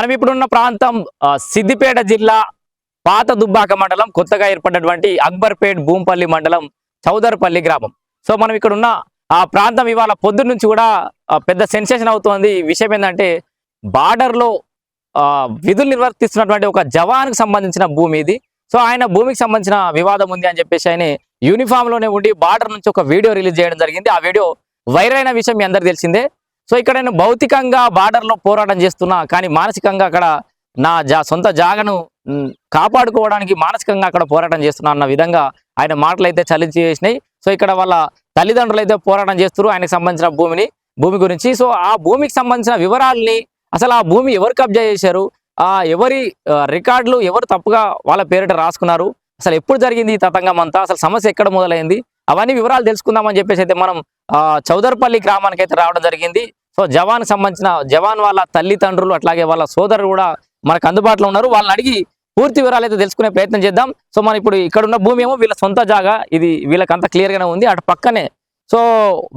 మనం ఇప్పుడున్న ప్రాంతం సిద్దిపేట జిల్లా పాత దుబ్బాక మండలం కొత్తగా ఏర్పడినటువంటి అక్బర్పేట్ భూంపల్లి మండలం చౌదర్పల్లి గ్రామం. సో మనం ఇక్కడ ఉన్న ఆ ప్రాంతం ఇవాళ పొద్దు నుంచి కూడా పెద్ద సెన్సేషన్ అవుతోంది. విషయం ఏంటంటే బార్డర్లో విధులు నిర్వర్తిస్తున్నటువంటి ఒక జవాన్కి సంబంధించిన భూమి ఇది. సో ఆయన భూమికి సంబంధించిన వివాదం ఉంది అని చెప్పేసి ఆయన యూనిఫామ్లోనే ఉండి బార్డర్ నుంచి ఒక వీడియో రిలీజ్ చేయడం జరిగింది. ఆ వీడియో వైరల్ అయిన విషయం మీ అందరు తెలిసిందే. సో ఇక్కడ నేను భౌతికంగా బార్డర్లో పోరాటం చేస్తున్నా కానీ మానసికంగా అక్కడ నా జా సొంత జాగను కాపాడుకోవడానికి మానసికంగా అక్కడ పోరాటం చేస్తున్నా అన్న విధంగా ఆయన మాటలు అయితే చలించి చేసినాయి. సో ఇక్కడ వాళ్ళ తల్లిదండ్రులు అయితే పోరాటం చేస్తున్నారు ఆయనకు సంబంధించిన భూమిని భూమి గురించి. సో ఆ భూమికి సంబంధించిన వివరాల్ని అసలు ఆ భూమి ఎవరు కబ్జా చేశారు ఆ ఎవరి రికార్డులు ఎవరు తప్పుగా వాళ్ళ పేరిట రాసుకున్నారు అసలు ఎప్పుడు జరిగింది ఈ తతంగం అంతా అసలు సమస్య ఎక్కడ మొదలైంది అవన్నీ వివరాలు తెలుసుకుందామని చెప్పేసి అయితే మనం చౌదర్పల్లి గ్రామానికి అయితే రావడం జరిగింది. సో జవాన్ సంబంధించిన జవాన్ వాళ్ళ తల్లిదండ్రులు అట్లాగే వాళ్ళ సోదరులు కూడా మనకు అందుబాటులో ఉన్నారు. వాళ్ళని అడిగి పూర్తి వివరాలు అయితే తెలుసుకునే ప్రయత్నం చేద్దాం. సో మనం ఇప్పుడు ఇక్కడ ఉన్న భూమి ఏమో వీళ్ళ సొంత జాగా. ఇది వీళ్ళకంతా క్లియర్గానే క్లియర్ ఉంది. అటు పక్కనే సో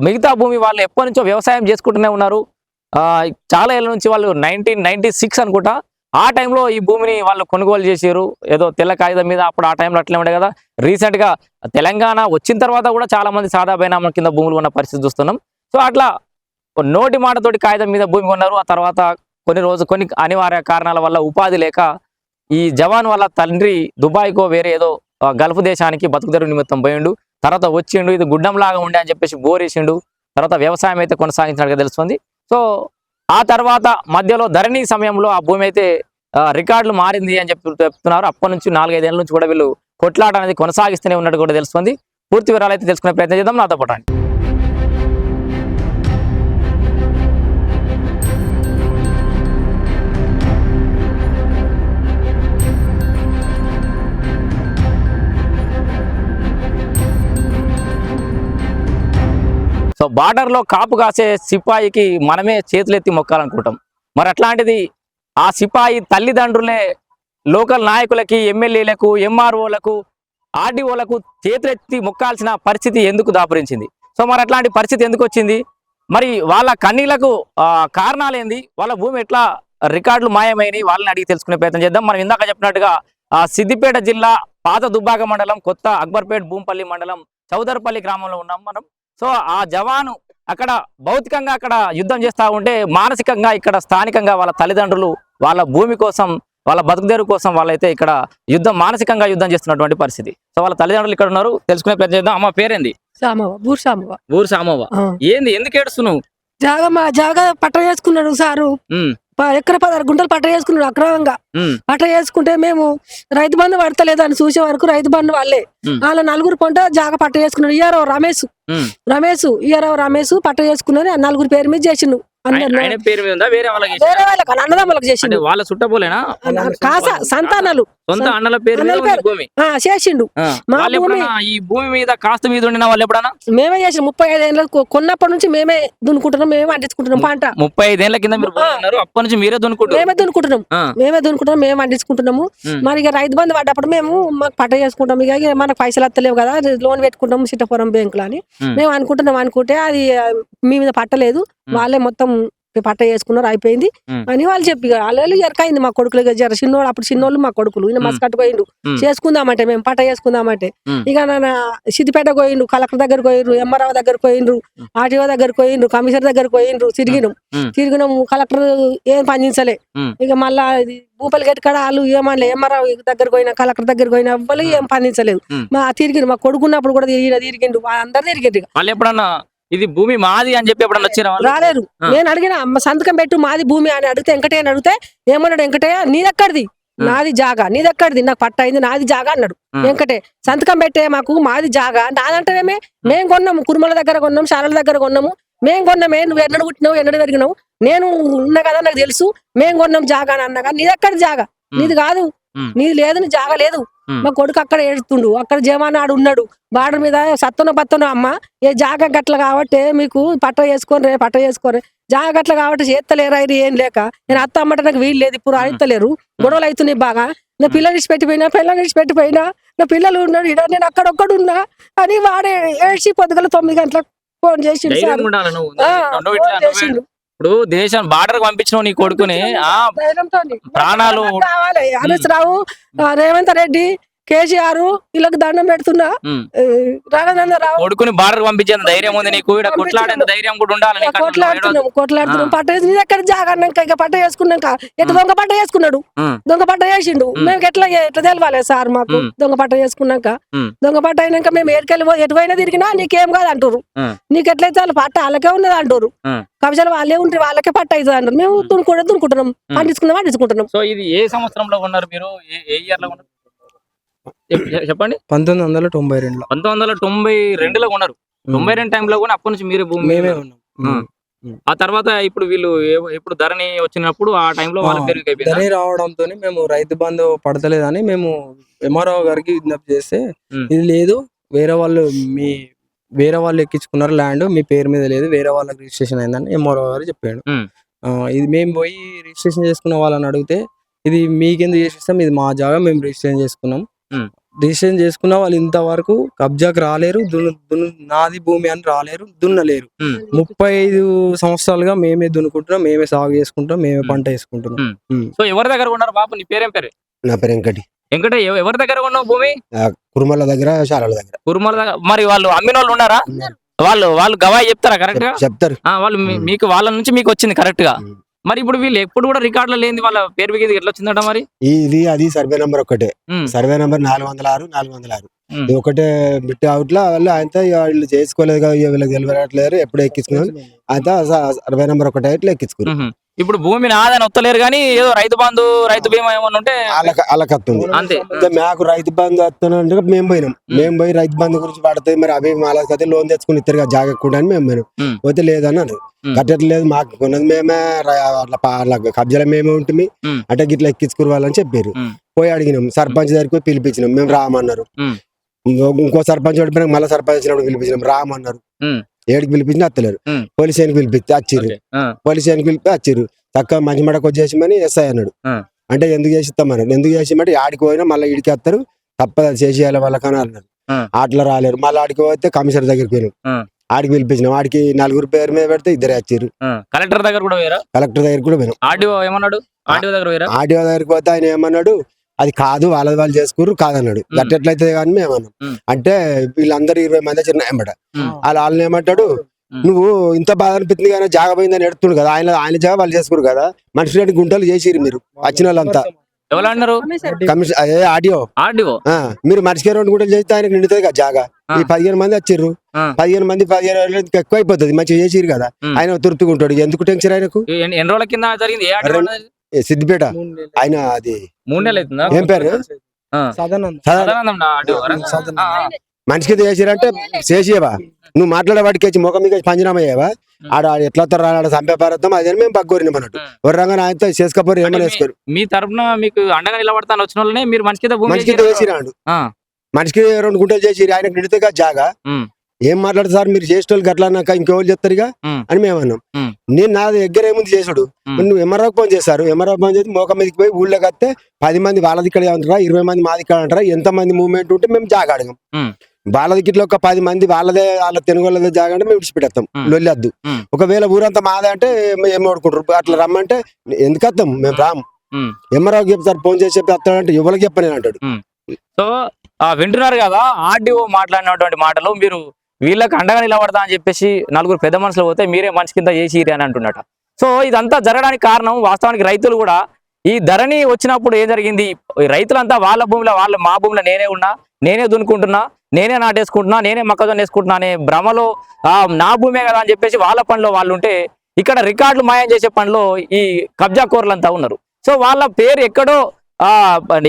మిగతా భూమి వాళ్ళు ఎప్పటి నుంచో వ్యవసాయం చేసుకుంటూనే ఉన్నారు. చాలా ఏళ్ళ నుంచి వాళ్ళు నైన్టీన్ నైన్టీ సిక్స్ అనుకుంటా. ఆ టైంలో ఈ భూమిని వాళ్ళు కొనుగోలు చేసారు ఏదో తెల్ల కాగితం మీద అప్పుడు ఆ టైంలో అట్లే ఉండే కదా. రీసెంట్గా తెలంగాణ వచ్చిన తర్వాత కూడా చాలా మంది సాదా బైనామా కింద భూములు ఉన్న పరిస్థితి చూస్తున్నాం. సో అట్లా నోటి మాటతోటి కాగితం మీద భూమి కొన్నారు. ఆ తర్వాత కొన్ని రోజు కొన్ని అనివార్య కారణాల వల్ల ఉపాధి లేక ఈ జవాన్ వాళ్ళ తండ్రి దుబాయ్కో వేరే ఏదో గల్ఫ్ దేశానికి బతుకుదెరువు నిమిత్తం పోయిండు. తర్వాత వచ్చిండు ఇది గుడ్డం లాగా ఉండే అని చెప్పేసి బోరేసిండు. తర్వాత వ్యవసాయం అయితే కొనసాగించినట్టుగా తెలుస్తుంది. సో ఆ తర్వాత మధ్యలో ధరణి సమయంలో ఆ భూమి అయితే రికార్డులు మారింది అని చెప్పి చెప్తున్నారు. అప్పటి నుంచి నాలుగైదేళ్ళ నుంచి కూడా వీళ్ళు కొట్లాట అనేది కొనసాగిస్తూనే ఉన్నట్టు కూడా తెలుస్తుంది. పూర్తి వివరాలు అయితే తెలుసుకునే ప్రయత్నం చేద్దాం. నాతో పాటు సో బార్డర్లో కాపు కాసే సిపాయికి మనమే చేతులెత్తి మొక్కాలనుకుంటాం. మరి అట్లాంటిది ఆ సిపాయి తల్లిదండ్రులే లోకల్ నాయకులకి ఎమ్మెల్యేలకు ఎంఆర్ఓలకు ఆర్డీఓలకు చేతులెత్తి మొక్కాల్సిన పరిస్థితి ఎందుకు దాపురించింది? సో మరి అట్లాంటి పరిస్థితి ఎందుకు వచ్చింది? మరి వాళ్ళ కన్నీలకు కారణాలు ఏంది వాళ్ళ భూమి ఎట్లా రికార్డులు మాయమైనవి వాళ్ళని అడిగి తెలుసుకునే ప్రయత్నం చేద్దాం. మనం ఇందాక చెప్పినట్టుగా సిద్దిపేట జిల్లా పాత దుబ్బాక మండలం కొత్త అక్బర్పేట్ భూంపల్లి మండలం చౌదర్పల్లి గ్రామంలో ఉన్నాం మనం. సో ఆ జవాను అక్కడ భౌతికంగా అక్కడ యుద్ధం చేస్తా ఉంటే మానసికంగా ఇక్కడ స్థానికంగా వాళ్ళ తల్లిదండ్రులు వాళ్ళ భూమి కోసం వాళ్ళ బతుకుదేరు కోసం వాళ్ళైతే ఇక్కడ యుద్ధం మానసికంగా యుద్ధం చేస్తున్నటువంటి పరిస్థితి. సో వాళ్ళ తల్లిదండ్రులు ఇక్కడ ఉన్నారు. తెలుసుకునే ప్రయత్నం చేద్దాం. అమ్మ పేరేంది? సామవ సామవ ఊరు. ఏంది? ఎందుకు ఏడుస్తున్నావు? జాగా మా జాగా పట్ట చేసుకున్నాడు సారు. ఎకర పదహారు గుంటలు పట్ట చేసుకున్నాడు అక్రమంగా. పట్ట చేసుకుంటే మేము రైతు బంధు పడతలేదు అని చూసే వరకు రైతు బంధు వాళ్ళే. వాళ్ళ నలుగురు పంట జాగా పట్ట చేసుకున్నాడు. ఇయారో రమేష్. రమేష్ ఇయారో రమేష్ పట్ట చేసుకున్నది ఆ నలుగురు పేరు మీద చేసిండు. ఆయన పేరు మీద ఉందా? వేరే వాళ్ళకి? వేరే వాళ్ళకి అన్నదమ్మలకు చేసిండు. వాళ్ళ చుట్టపోలేనా కాస సంతానాలు. సొంత అన్నల పేరు. భూమి. ఆ చేసిండు. మా భూమి- ఈ భూమి మీద కాస్త మీద ఉండిన వాళ్ళు ఎప్పుడన్నా? మేమే చేసిన ముప్పై ఐదు ఏళ్ళ కొన్నప్పటి నుంచి మేమే దున్నుకుంటున్నాం మేమే పండించుకుంటున్నాం పంట. ముప్పై ఐదేళ్ళ కింద మీరు అప్పటి నుంచి మీరే దున్నుకుంటారు మేమే దున్నుకుంటున్నాం. మేమే దున్నుకుంటాం మేమే పండించుకుంటున్నాము ఉమ్. మరి ఇక రైతు బంధు పడ్డప్పుడు మేము మాకు పట్ట చేసుకుంటాం. ఇక మనకు పైసలు వస్తలేవు కదా లోన్ పెట్టుకుంటాం సిట్టపురం బ్యాంకులో అని. మేము అనుకుంటున్నాం అనుకుంటే అది మీ మీద పట్టలేదు. వాళ్ళే మొత్తం పట్ట చేసుకున్నారు అయిపోయింది. అని వాళ్ళు చెప్పి వాళ్ళు ఎరకైంది మా కొడుకులు జర చిన్నోళ్ళు అప్పుడు చిన్నోళ్ళు మా కొడుకులు ఈయన మస్తు కట్టుకోయిండు. చేసుకుందామంటే మేము పట్ట చేసుకుందామంటే. ఇక నా సిద్దిపేట పోయిండ్రు కలెక్టర్ దగ్గర పోయిండ్రు ఎంఆర్ఓ దగ్గర పోయిండ్రు. ఆర్టీఓ దగ్గర పోయిండ్రు కమిషనర్ దగ్గర పోయిండ్రు తిరిగినాం. తిరిగినాం కలెక్టర్ ఏం పనిచేసలే ఉమ్. ఇక మళ్ళా భూపలి గట్టి కాడ వాళ్ళు ఏమన్నా ఎంఆర్ఓ దగ్గర పోయినా కలెక్టర్ దగ్గర పోయినా ఎవ్వరు ఏం పనించలేదు. మా తిరిగిండు మా కొడుకున్నప్పుడు కూడా తిరిగిన తిరిగిండు అందరు తిరిగిండు. వాళ్ళు ఎప్పుడన్నా ఇది భూమి మాది అని చెప్పి ఎప్పుడన్నా రాలేరు ఆ. నేను అడిగిన అమ్మ సంతకం పెట్టు మాది భూమి అని అడిగితే వెంకటయ్య అని అడిగితే ఏమన్నాడు వెంకటయ్య నీదెక్కడిది. నాది జాగా నీదెక్కడిది నాకు పట్ట అయింది నాది జాగా అన్నాడు. వెంకటే సంతకం పెట్టే మాకు మాది జాగా నాదంటేనేమే మేము కొన్నాము కురుమల దగ్గర కొన్నాము శాలల దగ్గర కొన్నాము మేము కొన్నామే నువ్వు ఎన్నడు పుట్టినావు ఎన్నడు పెరిగినావు నేను ఉన్నా కదా నాకు తెలుసు మేము కొన్నాం జాగా అని అన్నగా నీదెక్కడి జాగా. నీది కాదు. నీది లేదు నీ జాగా లేదు. మా కొడుకు అక్కడ ఏడుతుండు అక్కడ జవానాడు ఉన్నాడు. బార్డర్ మీద సత్తన పత్తన అమ్మ ఏ జాగా గట్ల కాబట్టి మీకు పట్ట చేసుకొని రే పట్ట చేసుకొని జాగా గట్ల కాబట్టి చేస్తలేరా ఇది ఏం లేక. నేను అత్త అమ్మట నాకు వీలు లేదు ఇప్పుడు అడుగుతలేరు గొడవలు అవుతున్నాయి బాగా. నా పిల్లలు ఇచ్చి పెట్టిపోయినా పిల్లలు ఇచ్చి పెట్టిపోయినా నా పిల్లలు ఉన్నాడు ఇడ నేను అక్కడ ఒక్కడున్నా అని వాడే ఏడ్చి పొద్దుగల తొమ్మిది గంటలకు ఫోన్ చేసిండు సార్. ఫోన్ చేసిండు. ఇప్పుడు దేశం బార్డర్ పంపించిన నీ కొడుకుని. ప్రాణాలు కావాలి హరీష్ రావు రేవంత్ రెడ్డి కేసీఆర్ వీళ్ళకి దండం పెడుతున్నా. ఉమ్, ఏ, రాఘవేంద్ర రావు కొడుకుని బార్డర్ పంపించేంత ధైర్యం ఉంది నీకు? ఇక్కడ కొట్లాడేంత ధైర్యం కూడా ఉండాలి కొట్లాడుతున్నాం కొట్లాడుతున్నాం. పట్ట వేసి ఎక్కడ జాగన్నాక ఇక పట్ట వేసుకున్నాక ఎట్లా దొంగ పట్ట వేసుకున్నాడు? దొంగ పట్ట వేసిండు. మేము ఎట్లా ఎట్లా తెలవాలి సార్ మాకు. దొంగ పట్ట వేసుకున్నాక. దొంగ పట్ట అయినాక మేము ఎటుకెళ్ళి ఎటువైనా తిరిగినా నీకేం కాదు అంటారు. నీకు ఎట్లయితే వాళ్ళ పట్ట వాళ్ళకే ఉన్నది అంటారు. కవిజలు వాళ్ళే ఉంటారు వాళ్ళకే పట్ట అవుతుంది అంటారు మేము దున్నుకుంటే దున్నుకుంటున్నాం. పండించుకున్నాం పండించుకుంటున్నాం. సో ఇది ఏ సంవత్సరంలో ఉన్నారు మీరు? ఏ- ఏ ఇయర్లో ఉన్నారు చెప్- చెప్పండి. పంతొమ్మిది వందల తొంభై రెండులో పంతొమ్మిది వందల తొంభై రెండులో ఉన్నారు తొంభై రెండు టైంలో కూడా అప్పటి నుంచి మీరు భూమి మేమే ఉన్నాం. ఆ. తర్వాత ఇప్పుడు వీళ్ళు ఇప్పుడు ధరణి వచ్చినప్పుడు ఆ టైంలో వాళ్ళ పేరు? ధని రావడంతో మేము రైతు బంధు పడతలేదని మేము ఎంఆర్ఓ గారికి విజ్ఞప్తి చేస్తే. ఇది లేదు వేరే వాళ్ళు మీ వేరే వాళ్ళు ఎక్కించుకున్నారు ల్యాండ్ మీ పేరు మీద లేదు వేరే వాళ్ళకి రిజిస్ట్రేషన్ అయిందని ఎంఆర్ఓ గారు చెప్పాడు. ఇది మేము పోయి రిజిస్ట్రేషన్ చేసుకున్న వాళ్ళని అడిగితే ఇది మీకెందుకు చేసిస్తాం ఇది మా జాగా మేము రిజిస్ట్రేషన్ చేసుకున్నాం. రిజిస్ట్రేషన్ చేసుకున్న వాళ్ళు ఇంతవరకు కబ్జాకి రాలేరు దున్ను దున్ను నాది భూమి అని రాలేరు దున్నలేరు. ముప్పై ఐదు సంవత్సరాలుగా మేమే దున్నుకుంటున్నాం మేమే సాగు చేసుకుంటాం మేమే. పంట వేసుకుంటున్నాం ఉమ్. సో ఎవరి దగ్గర ఉన్నారు బాబు? నీ పేరేం పేరు? నా పేరు వెంకటి. వెంకట ఎవ- ఎవరి దగ్గర ఉన్నావు భూమి? కురుమల దగ్గర శాలల దగ్గర. కురుమల దగ్గర మరి వాళ్ళు అమ్మిన వాళ్ళు ఉన్నారా? వాళ్ళు వాళ్ళు గవాయి చెప్తారా కరెక్ట్గా? చెప్- చెప్తారు. ఆ, వాళ్ళు మీ- ఉమ్. మీకు వాళ్ళ నుంచి మీకు వచ్చింది కరెక్ట్గా? ఉమ్. మరి ఇప్పుడు వీళ్ళు ఎప్పుడు కూడా రికార్డులో లేని వాళ్ళ పేరు మీద ఎట్లా వచ్చిందట మరి? ఇది అది సర్వే నంబర్ ఒకటే. సర్వే నంబర్ నాలుగు వందల ఆరు నాలుగు వందల ఆరు. ఇది ఒకటే బిట్ అవుట్లో వాళ్ళు ఆయనతో వీళ్ళు చేసుకోలేదు కదా ఇక వీళ్ళకి తెలియట్లేరు ఎప్పుడు ఎక్కించుకున్నాం అయితే సర్వే నంబర్ ఒకటే ఇట్లా ఎక్కించుకున్నాం ఉహు. ఇప్పుడు భూమి నాదని వస్తలేరు కానీ ఏదో రైతు బంధు రైతు బీమా ఏమన్నా ఉంటే వాళ్ళకి వస్తుంది అంతే మాకు రైతు బంధు వస్తున్నా మేము పోయినాం మేము పోయి రైతు బంధు గురించి పడుతుంది మరి అవి అయితే లోన్ తెచ్చుకుని ఇద్దరు కదా జాగకుండా అని మేము పోయినాం. పోతే లేదని అన్నారు. కట్టట్లేదు మాకు కొన్నది మేమే అట్లా కబ్జాలో మేమే ఉంటుంది. అంటే గిట్లా ఎక్కించుకోవాలని చెప్పారు. పోయి అడిగినాం సర్పంచ్ దగ్గరికి పోయి పిలిపించినాం మేము రామన్నారు. ఇంకో సర్పంచ్ ఓడిపోయినా మళ్ళీ సర్పంచ్ వచ్చినప్పుడు పిలిపించినాం రామన్నారు. ఏడికి పిలిపించినా అత్తలేరు. పోలీస్ స్టేషన్కి పిలిపిస్తే వచ్చిర్రు పోలీస్ స్టేషన్కి పిలిపి వచ్చిర్రు చక్కగా మంచి మడకు వచ్చేసామని ఎస్ఐ అన్నాడు. అంటే ఎందుకు చేసిస్తామన్నాడు ఎందుకు చేసిమంటే ఆడికి పోయినా మళ్ళీ ఇడికి వస్తారు. తప్పదు అది చేసేయాలి వాళ్ళకని అన్నారు ఆ. అట్లా రాలేరు. మళ్ళీ ఆడికి పోతే కమిషనర్ దగ్గరికి పోయినాం. ఆడికి పిలిపించినాం. ఆడికి నలుగురు పేరు మీద పెడితే ఇద్దరే వచ్చిర్రు ఆ. కలెక్టర్ దగ్గర కూడా కలెక్టర్ దగ్గరికి కూడా పోయినాం. ఆర్డీఓ ఏమన్నాడు? ఆర్డీఓ దగ్గర దగ్గరికి పోతే ఆయన ఏమన్నాడు? అది కాదు వాళ్ళది వాళ్ళు చేసుకుర్రు కాదన్నాడు. గట్టెట్లయితే కానీ మేము. అన్నాం. అంటే వీళ్ళందరూ ఇరవై మంది చిన్న ఏమట. వాళ్ళ వాళ్ళని ఏమంటాడు. నువ్వు ఇంత బాధ అనిపిస్తుంది కానీ జాగ పోయిందని ఎడుతుండు కదా ఆయన ఆయన జాగ వాళ్ళు చేసుకురు కదా మనిషి రెండు గుంటలు చేసిరు మీరు వచ్చిన వాళ్ళంతా. Commission audio. మీరు మనిషికి రెండు గుంటలు చేస్తే ఆయనకు నిండుతుంది కదా జాగా. ఈ పదిహేను మంది వచ్చిర్రు. పదిహేను మంది పదిహేను ఎక్కువ అయిపోతుంది మంచిగా చేసిరు కదా. ఆయన తుర్తుకుంటాడు ఎందుకు టెన్షన్ ఆయనకు? ఎన్ని ఎన్ని రోజుల కింద జరిగింది? రెండు- సిద్దిపేట? ఆయన అది మూడు నెలలు అవుతుందా? ఏం పేరు. మనిషికి చేసిరంటే చేసేవా నువ్వు మాట్లాడే వాటికి వచ్చి ముఖం మీద పంజనామా అయ్యావా ఆడ ఆడ ఎట్లా వస్తారు ఆడ చంపే పారద్దాం అదే మేము పగ్గోరినాం అన్నట్టు. ఉమ్. వర్రంగా ఆయనతో చేసుకోపోరు ఏమైనా మీ- వేసుకోరు మీ తరపున మీకు అండగా నిలబడతాను వచ్చిన వాళ్ళనే మీరు మనిషి కింద భూమి మనిషికి. వేసిరాడు ఆ, మనిషికి రెండు గుంటలు చేసి ఆయనకు నిండితే జాగా. ఏం మాట్లాడతారు సార్ మీరు చేసేటోళ్ళు గట్లా అన్నాక ఇంకెవరు చెప్తారు ఇక. అని మేము అన్నాం. నేను నా దగ్గర ఏముంది చేసుడు. నువ్వు ఎంఆర్ఓ ఫోన్ చేస్తారు ఎంఆర్ఓ ఫోన్ చేసి మోక మీదకి పోయి ఊళ్ళోకి వస్తే పది మంది వాళ్ళది ఇక్కడ అంటారా ఇరవై మంది మాది ఇక్కడ అంటారా ఎంత మంది మూవ్మెంట్ ఉంటే మేము జాగా అడగం. వాళ్ళది ఇట్లా ఒక పది మంది వాళ్ళదే వాళ్ళ తెలుగు వాళ్ళదే జాగా అంటే మేము విడిచిపెడతాం ఉమ్. లొల్లొద్దు. ఒకవేళ ఊరంతా మాదే అంటే ఏం ఓడుకుంటారు అట్లా రమ్మంటే ఎందుకు వస్తాం మేము రాము. ఎంఆర్ఓకి చెప్తారు ఫోన్ చేసి చెప్తే వస్తాడంటే ఎవరికి చెప్పని అంటాడు సో వింటున్నారు కదా ఆర్డీఓ మాట్లాడినటువంటి మాటలు మీరు వీళ్ళకి అండగా నిలబడతా అని చెప్పేసి నలుగురు పెద్ద మనుషులు పోతే మీరే మనిషి కింద చేసిరి అని అంటున్నట సో ఇదంతా జరగడానికి కారణం వాస్తవానికి రైతులు కూడా ఈ ధరణి వచ్చినప్పుడు ఏం జరిగింది? ఈ రైతులంతా వాళ్ళ భూమిలో వాళ్ళ మా భూమిలో నేనే ఉన్నా నేనే దున్నుకుంటున్నా నేనే నాటేసుకుంటున్నా నేనే మొక్కజొన్న వేసుకుంటున్నా అనే భ్రమలో నా భూమే కదా అని చెప్పేసి వాళ్ళ పనిలో వాళ్ళు ఉంటే ఇక్కడ రికార్డులు మాయం చేసే పనిలో ఈ కబ్జా కోర్లంతా ఉన్నారు. సో వాళ్ళ పేరు ఎక్కడో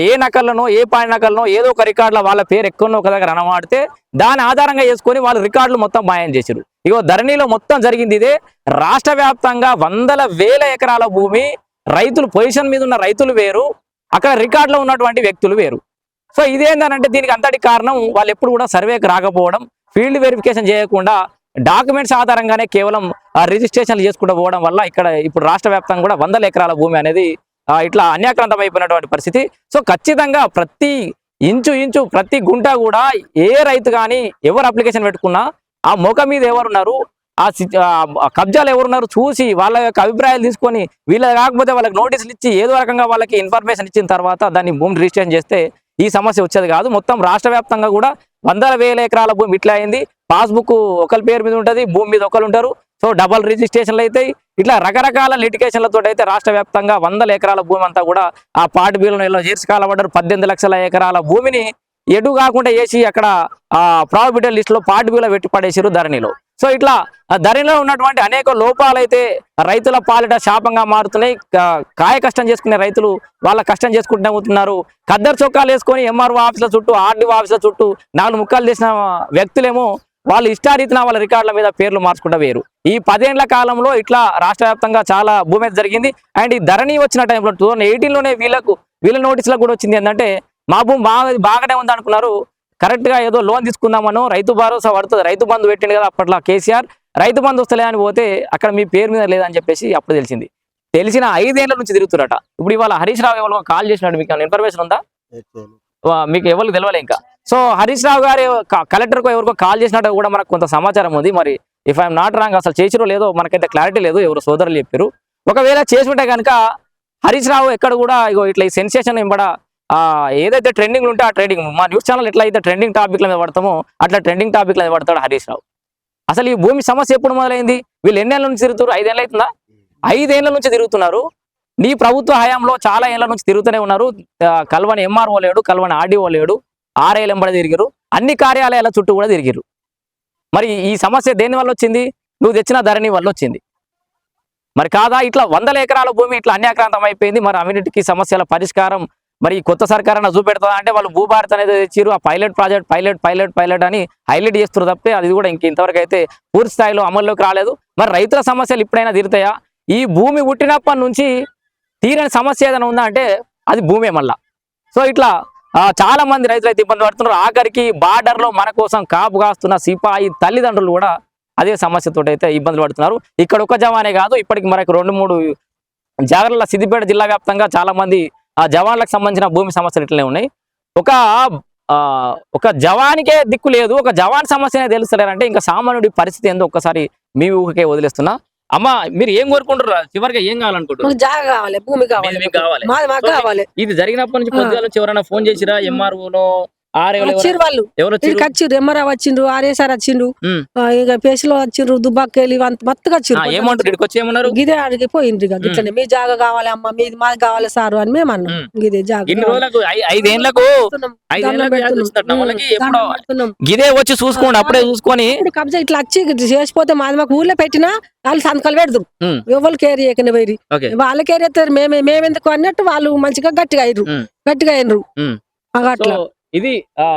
ఏ నకలను ఏ పాడి నకలను ఏదో ఒక రికార్డులో వాళ్ళ పేరు ఎక్కడో ఒక దగ్గర అనమాడితే దాని ఆధారంగా చేసుకొని వాళ్ళు రికార్డులు మొత్తం మాయం చేశారు ఇగో ధరణిలో మొత్తం జరిగింది ఇదే. రాష్ట్ర వ్యాప్తంగా వందల వేల ఎకరాల భూమి రైతులు పొజిషన్ మీద ఉన్న రైతులు వేరు. అక్కడ రికార్డులో ఉన్నటువంటి వ్యక్తులు వేరు. సో ఇదేందనంటే దీనికి అంతటి కారణం వాళ్ళు ఎప్పుడు కూడా సర్వేకి రాకపోవడం ఫీల్డ్ వెరిఫికేషన్ చేయకుండా డాక్యుమెంట్స్ ఆధారంగానే కేవలం రిజిస్ట్రేషన్లు చేసుకుంటూ పోవడం వల్ల ఇక్కడ ఇప్పుడు రాష్ట్ర వ్యాప్తంగా కూడా వందల ఎకరాల భూమి అనేది ఇట్లా అన్యాక్రాంతం అయిపోయినటువంటి పరిస్థితి. సో ఖచ్చితంగా ప్రతి ఇంచు ఇంచు ప్రతి గుంట కూడా ఏ రైతు కానీ ఎవరు అప్లికేషన్ పెట్టుకున్నా ఆ మొఖ మీద ఎవరున్నారు ఆ సి- కబ్జాలు ఎవరున్నారు చూసి వాళ్ళ యొక్క అభిప్రాయాలు తీసుకొని వీళ్ళ కాకపోతే వాళ్ళకి నోటీసులు ఇచ్చి ఏదో రకంగా వాళ్ళకి ఇన్ఫర్మేషన్ ఇచ్చిన తర్వాత దాన్ని భూమి రిజిస్ట్రేషన్ చేస్తే ఈ సమస్య వచ్చేది కాదు. మొత్తం రాష్ట్ర వ్యాప్తంగా కూడా వందల వేల ఎకరాల భూమి ఇట్లా అయింది. పాస్బుక్ ఒకరి పేరు మీద ఉంటుంది భూమి మీద ఒకరు ఉంటారు. సో డబల్ రిజిస్ట్రేషన్లు అయితే ఇట్లా రకరకాల లిటికేషన్లతో అయితే రాష్ట్ర వ్యాప్తంగా వందల ఎకరాల భూమి అంతా కూడా ఆ పాటు బిల్లు చేర్చి కాలబడ్డారు పద్దెనిమిది లక్షల ఎకరాల భూమిని ఎటు కాకుండా వేసి అక్కడ ఆ ప్రాఫిటల్ లిస్ట్లో పాటు బిల్లు పెట్టి పడేసారు ధరణిలో. సో ఇట్లా ధరణిలో ఉన్నటువంటి అనేక లోపాలైతే రైతుల పాలిట శాపంగా మారుతున్నాయి. కాయ కష్టం చేసుకునే రైతులు వాళ్ళ కష్టం చేసుకుంటూ పోతున్నారు కద్దరు చొక్కాలు వేసుకొని ఎంఆర్ఓ ఆఫీసుల చుట్టూ ఆర్డీఓ ఆఫీసుల చుట్టూ నాలుగు ముక్కలు చేసిన వ్యక్తులేమో వాళ్ళు ఇష్టారీతిన వాళ్ళ రికార్డుల మీద పేర్లు మార్చుకుంటూ వేరు. ఈ పదేళ్ళ కాలంలో ఇట్లా రాష్ట్ర వ్యాప్తంగా చాలా భూమి జరిగింది. అండ్ ఈ ధరణి వచ్చిన టైంలో టూ థౌసండ్ ఎయిటీన్లోనే వీళ్ళకు వీళ్ళ నోటీసులకు కూడా వచ్చింది ఏంటంటే మా భూమి బాగా బాగానే ఉంది అనుకున్నారు కరెక్ట్గా ఏదో లోన్ తీసుకుందామనో రైతు భరోసా పడుతుంది. రైతు బంధు పెట్టింది కదా అప్పట్లో కేసీఆర్. రైతు బంధు వస్తలే అని పోతే అక్కడ మీ పేరు మీద లేదని చెప్పేసి అప్పుడు తెలిసింది. తెలిసిన ఐదేళ్ళ నుంచి తిరుగుతున్నట ఇప్పుడు ఇవాళ హరీష్ రావు ఎవరో కాల్ చేసినట్టు మీకు ఇన్ఫర్మేషన్ ఉందా? మీకు ఎవరికి తెలియలే ఇంకా? సో హరీష్ రావు గారు కలెక్టర్కు ఎవరికో కాల్ చేసినట్టు కూడా మనకు కొంత సమాచారం ఉంది. మరి ఇఫ్ ఐఎమ్ నాట్ రాంగ్ అసలు చేసిరో లేదో మనకైతే క్లారిటీ లేదు ఎవరు సోదరులు చెప్పారు. ఒకవేళ చేసి ఉంటే కనుక హరీష్ రావు ఎక్కడ కూడా ఇగో ఇట్లా ఈ సెన్సేషన్ ఇంబడ ఏదైతే ట్రెండింగ్ ఉంటే ఆ ట్రెండింగ్ మా న్యూస్ ఛానల్ ఎట్లా అయితే ట్రెండింగ్ టాపిక్ల మీద పడతామో అట్లా ట్రెండింగ్ టాపిక్ల మీద పడతాడు హరీష్ రావు. అసలు ఈ భూమి సమస్య ఎప్పుడు మొదలైంది? వీళ్ళు ఎన్నేళ్ళ నుంచి తిరుగుతారు ఐదేళ్ళు అవుతుందా? ఐదేళ్ళ నుంచి తిరుగుతున్నారు. నీ ప్రభుత్వ హయాంలో చాలా ఏళ్ళ నుంచి తిరుగుతూనే ఉన్నారు. కల్వని ఎంఆర్ఓ లేడు కల్వని ఆర్డీఓ లేడు. ఆర్ఐలు ఎంబడి తిరిగిరు అన్ని కార్యాలయాల చుట్టూ కూడా తిరిగారు మరి ఈ సమస్య దేని వల్ల వచ్చింది? నువ్వు తెచ్చిన ధరణి వల్ల వచ్చింది. మరి కాదా? ఇట్లా వందల ఎకరాల భూమి ఇట్లా అన్యాక్రాంతం అయిపోయింది. మరి అవినీతికి సమస్యల పరిష్కారం మరి కొత్త సర్కారన్న చూపెడుతుందా అంటే వాళ్ళు భూభారత్ అనేది తెచ్చారు ఆ pilot project pilot pilot pilot అని హైలైట్ చేస్తారు తప్పే అది కూడా ఇంక ఇంతవరకు అయితే పూర్తి స్థాయిలో అమల్లోకి రాలేదు. మరి రైతుల సమస్యలు ఇప్పుడైనా తీరుతాయా? ఈ భూమి పుట్టినప్పటి నుంచి తీరని సమస్య ఏదైనా ఉందా అంటే అది భూమే మళ్ళా. సో ఇట్లా చాలా మంది రైతులు అయితే ఇబ్బంది పడుతున్నారు. ఆఖరికి బార్డర్లో మన కోసం కాపు కాస్తున్న సిపాయి తల్లిదండ్రులు కూడా అదే సమస్యతో అయితే ఇబ్బందులు పడుతున్నారు. ఇక్కడ ఒక జవానే కాదు ఇప్పటికి మరొక రెండు మూడు జాగర్ల సిద్దిపేట జిల్లా వ్యాప్తంగా చాలా మంది ఆ జవాన్లకు సంబంధించిన భూమి సమస్యలు ఇట్లనే ఉన్నాయి. ఒక ఒక జవానికే దిక్కు లేదు ఒక జవాన్ సమస్యనే తెలుస్తలేరంటే ఇంకా సామాన్యుడి పరిస్థితి ఏందో ఒక్కసారి మీ ఊహకే వదిలేస్తున్నా. అమ్మ మీరు ఏం కోరుకుంటారు చివరిగా ఏం కావాలనుకుంటారు జాగా కావాలి భూమి కావాలి. కావాలి. ఇది జరిగినప్పటి నుంచి పొద్దుగాల ఎవరైనా ఫోన్ చేసిరా? ఎంఆర్ఓలో వచ్చిర్రు వాళ్ళు. వచ్చిర్రు? వచ్చిండ్రు ఎంఆర్ఆ వచ్చిండ్రు ఆర్ఎస్ఆర్ వచ్చిండ్రు ఇక పేసులో వచ్చిండ్రు దుబ్బాకెళ్ళి మత్తుగా ఆ, వచ్చిండ్రు ఏమంటారు? ఇక్కడికి వచ్చి ఏమన్నారు? గిదే అడిగి పోయిండ్రు ఇక. గిట్లనే మీ జాగా కావాలి అమ్మ మీది మాది కావాలి సారు అని మేము అన్నాం. గిదే. గిదే వచ్చి చూసుకోండి అప్పుడే చూసుకొని. కబ్జా ఇట్లా వచ్చి చేసిపోతే మాది మాకు ఊర్లో పెట్టినా వాళ్ళు సంతకాలు ఉమ్. ఎవరు కేర్ చేయకుండా పోయి వాళ్ళ కేర్ చేస్తారు మేమే మేమెందుకు అన్నట్టు వాళ్ళు మంచిగా గట్టిగా అయ్యారు. గట్టిగా అయినరు అట్లా. ఇది ఆ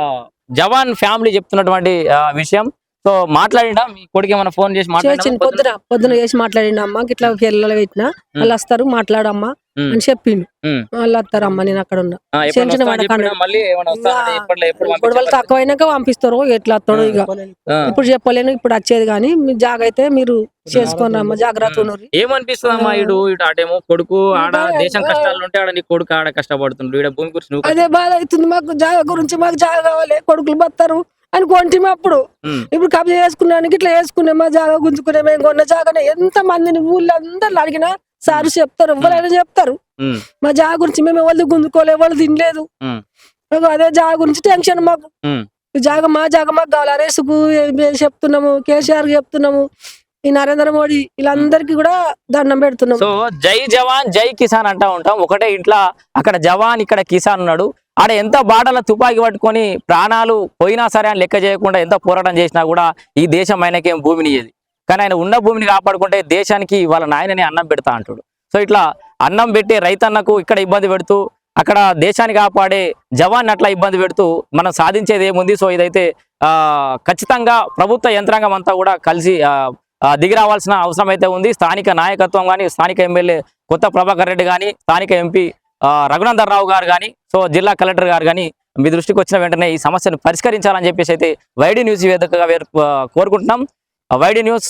జవాన్ ఫ్యామిలీ చెప్తున్నటువంటి ఆ, విషయం. సో మాట్లాడినా మీ కొడుకు ఏమైనా ఫోన్ చేసి చేసింది మాట్లాడినా పొద్దున పొద్దున చేసి మాట్లాడిండు అమ్మ ఇట్లా పిల్లలు పెట్టిన. వాళ్ళు వస్తారు మాట్లాడమ్మా. అని చెప్పిండు. వాళ్ళు వస్తారమ్మా నేను అక్కడ ఉన్నా. గొడవలు పంపించాలి? తక్కువైనాక పంపిస్తారు ఎట్లా వస్తాడు ఇక. ఇప్పుడు చెప్పలేను ఇప్పుడు వచ్చేది కానీ మీ జాగ అయితే మీరు అమ్మ జాగ్రత్త ఏమనిపిస్తుంది అమ్మా అటేమో కొడుకు ఆడ దేశం కష్టాలు ఉంటే ఆడ నీ కొడుకు ఆడ కష్టపడుతుండు. ఈడ భూమి గురించి అదే బాధ అవుతుంది మాకు జాగ గురించి మాకు జాగ కావాలి కొడుకులు బతారు అని కొంటిమి అప్పుడు. ఇప్పుడు కబ్జా చేసుకున్నానికి ఇట్లా వేసుకునే మా జాగ గుంజుకునే మేము కొన్న జాగనే ఎంత మందిని ఊళ్ళో అందరు అడిగినా సారు చెప్తారు ఎవరైనా చెప్తారు. మా జాగ గురించి మేము ఎవరు గుంజుకోలే ఎవరు తినలేదు. అదే జాగ గురించి టెన్షన్ మాకు. జాగ మా జాగ మాకు కావాలి. అరేసుకు చెప్తున్నాము కేసీఆర్ చెప్తున్నాము. ఈ నరేంద్ర మోడీ వీళ్ళందరికీ కూడా దండం పెడుతున్నాం. సో జై జవాన్ జై కిసాన్ అంటా ఉంటాం. ఒకటే ఇంట్లో అక్కడ జవాన్ ఇక్కడ కిసాన్ ఉన్నాడు. ఆడ ఎంత బాటల తుపాకి పట్టుకొని ప్రాణాలు పోయినా సరే అని లెక్క చేయకుండా ఎంత పోరాటం చేసినా కూడా ఈ దేశం ఆయనకేం భూమిని ఇయ్యదు. కానీ ఆయన ఉన్న భూమిని కాపాడుకుంటే దేశానికి వాళ్ళ నాయనని అన్నం పెడతా అంటాడు. సో ఇట్లా అన్నం పెట్టి రైతన్నకు ఇక్కడ ఇబ్బంది పెడుతూ అక్కడ దేశాన్ని కాపాడే జవాన్ అట్లా ఇబ్బంది పెడుతూ మనం సాధించేది ఏముంది? సో ఇదైతే ఆ ఖచ్చితంగా ప్రభుత్వ యంత్రాంగం అంతా కూడా కలిసి దిగి రావాల్సిన అవసరం అయితే ఉంది. స్థానిక నాయకత్వం కానీ స్థానిక ఎమ్మెల్యే కొత్త ప్రభాకర్ రెడ్డి కానీ స్థానిక ఎంపీ రఘునందర్ రావు గారు కానీ సో జిల్లా కలెక్టర్ గారు కానీ మీ దృష్టికి వచ్చిన వెంటనే ఈ సమస్యను పరిష్కరించాలని చెప్పేసి అయితే వైడి న్యూస్ వేదికగా కోరుకుంటున్నాం. YD news